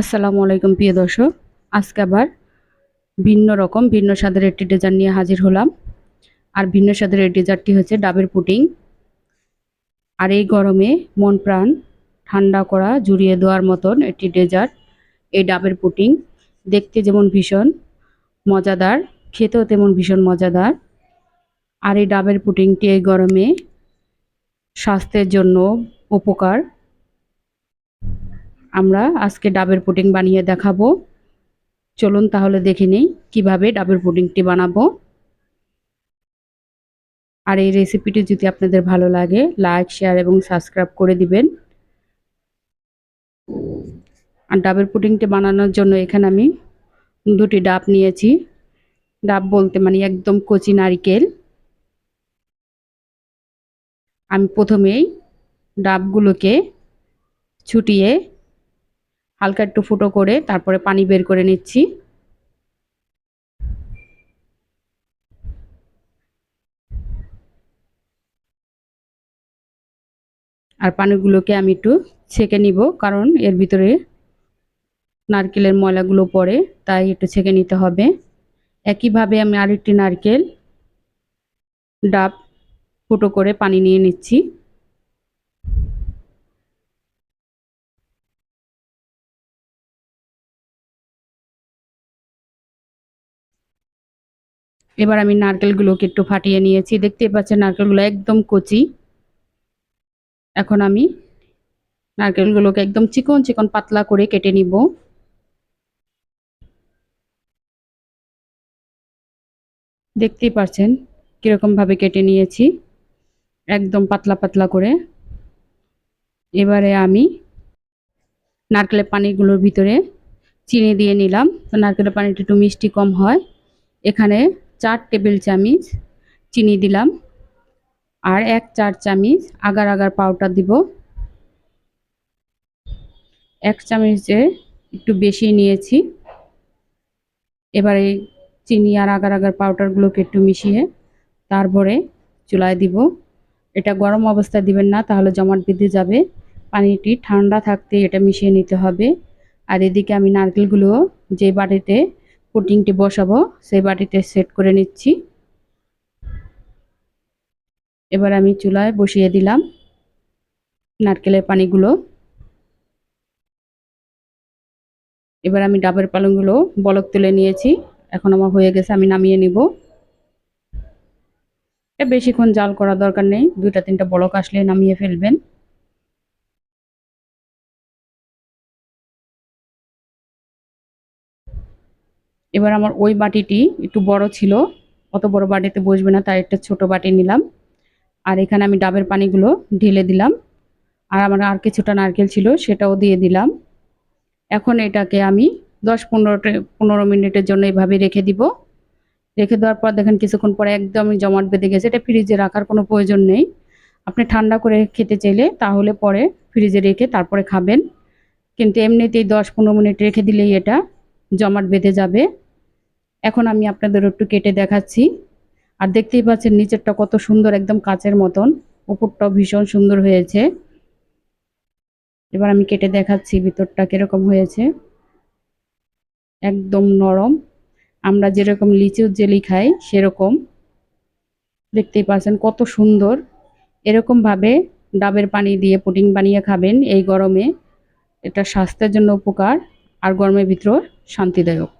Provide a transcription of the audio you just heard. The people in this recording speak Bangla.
আসসালামু আলাইকুম, প্রিয় দর্শক। আজকে আবার ভিন্ন রকম, ভিন্ন স্বাদের একটি ডেজার্ট নিয়ে হাজির হলাম। আর ভিন্ন স্বাদের এই ডেজার্টটি হচ্ছে ডাবের পুটিং আর এই গরমে মন প্রাণ ঠান্ডা করা, জুড়িয়ে দেওয়ার মতন একটি ডেজার্ট এই ডাবের পুটিং দেখতে যেমন ভীষণ মজাদার, খেতেও তেমন ভীষণ মজাদার। আর এই ডাবের পুটিংটি এই গরমে স্বাস্থ্যের জন্য উপকার। আমরা আজকে ডাবের পুডিং বানিয়ে দেখাবো। চলুন তাহলে দেখে নিই কীভাবে ডাবের পুডিংটি বানাবো। আর এই রেসিপিটি যদি আপনাদের ভালো লাগে, লাইক, শেয়ার এবং সাবস্ক্রাইব করে দিবেন। আর ডাবের পুডিংটি বানানোর জন্য এখানে আমি দুটি ডাব নিয়েছি। ডাব বলতে মানে একদম কচি নারিকেল। আমি প্রথমেই ডাবগুলোকে ছুটিয়ে হালকা একটু ফুটো করে তারপরে পানি বের করে নিচ্ছি। আর পানিগুলোকে আমি একটু ছেঁকে নিব, কারণ এর ভিতরে নারকেলের ময়লাগুলো পড়ে, তাই একটু ছেঁকে নিতে হবে। একইভাবে আমি আরেকটি নারকেল ডাব ফুটো করে পানি নিয়ে নিচ্ছি। এবার আমি নারকেলগুলোকে একটু ফাটিয়ে নিয়েছি। দেখতেই পাচ্ছেন নারকেলগুলো একদম কচি। এখন আমি নারকেলগুলোকে একদম চিকন চিকন পাতলা করে কেটে নিব। দেখতেই পাচ্ছেন কীরকমভাবে কেটে নিয়েছি। একদম পাতলা পাতলা করে। এবারে আমি নারকেলের পানিগুলোর ভিতরে চিনি দিয়ে নিলাম। তো নারকেলের পানিটা একটু মিষ্টি কম হয়। এখানে চার টেবিল চামচ চিনি দিলাম আর এক চার চামচ আগার আগার পাউডার দিব। এক চামচে একটু বেশি নিয়েছি। এবারে চিনি আর আগার আগার পাউডারগুলোকে একটু মিশিয়ে তারপরে চুলায় দিব। এটা গরম অবস্থায় দিবেন না, তাহলে জমাট বেঁধে যাবে। পানিটি ঠান্ডা থাকতে এটা মিশিয়ে নিতে হবে। আর এদিকে আমি নারকেলগুলো যে বাটিতে পুডিংটি বসাবো, সেই বাটিতে সেট করে নিচ্ছি। এবার আমি চুলায় বসিয়ে দিলাম নারকেলের পানিগুলো। এবার আমি ডাবের পালংগুলো বলক তুলে নিয়েছি, এখন আমার হয়ে গেছে, আমি নামিয়ে নিব। বেশিক্ষণ জাল করা দরকার নেই, দুইটা তিনটা বলক আসলে নামিয়ে ফেলবেন। এবার আমার ওই বাটিটি একটু বড় ছিল, অত বড় বাটিতে বসবে না, তাই একটা ছোট বাটি নিলাম। আর এখানে আমি ডাবের পানিগুলো ঢেলে দিলাম। আর আমার আর কিছুটা নারকেল ছিল, সেটাও দিয়ে দিলাম। এখন এটাকে আমি দশ পনেরো পনেরো মিনিটের জন্য এভাবে রেখে দিব। রেখে দেওয়ার পর দেখেন কিছুক্ষণ পরে একদমই জমাট বেঁধে গেছে, এটা ফ্রিজে রাখার কোনো প্রয়োজন নেই। আপনি ঠান্ডা করে খেতে চাইলে তাহলে পরে ফ্রিজে রেখে তারপরে খাবেন। কিন্তু এমনিতেই দশ পনেরো মিনিট রেখে দিলেই এটা জমাট বেঁধে যাবে। এখন আমি আপনাদের একটু কেটে দেখাচ্ছি। আর দেখতেই পাচ্ছেন নিচেরটা কত সুন্দর একদম কাচের মতন। উপরটাও ভীষণ সুন্দর হয়েছে। এবার আমি কেটে দেখাচ্ছি ভিতরটা কীরকম হয়েছে। একদম নরম। আমরা যেরকম লিচুর জেলি খাই, সেরকম। দেখতেই পাচ্ছেন কত সুন্দর। এরকমভাবে ডাবের পানি দিয়ে পুডিং বানিয়ে খাবেন এই গরমে। এটা স্বাস্থ্যের জন্য উপকার। আর গরমের ভিতর শান্তিদায়ক।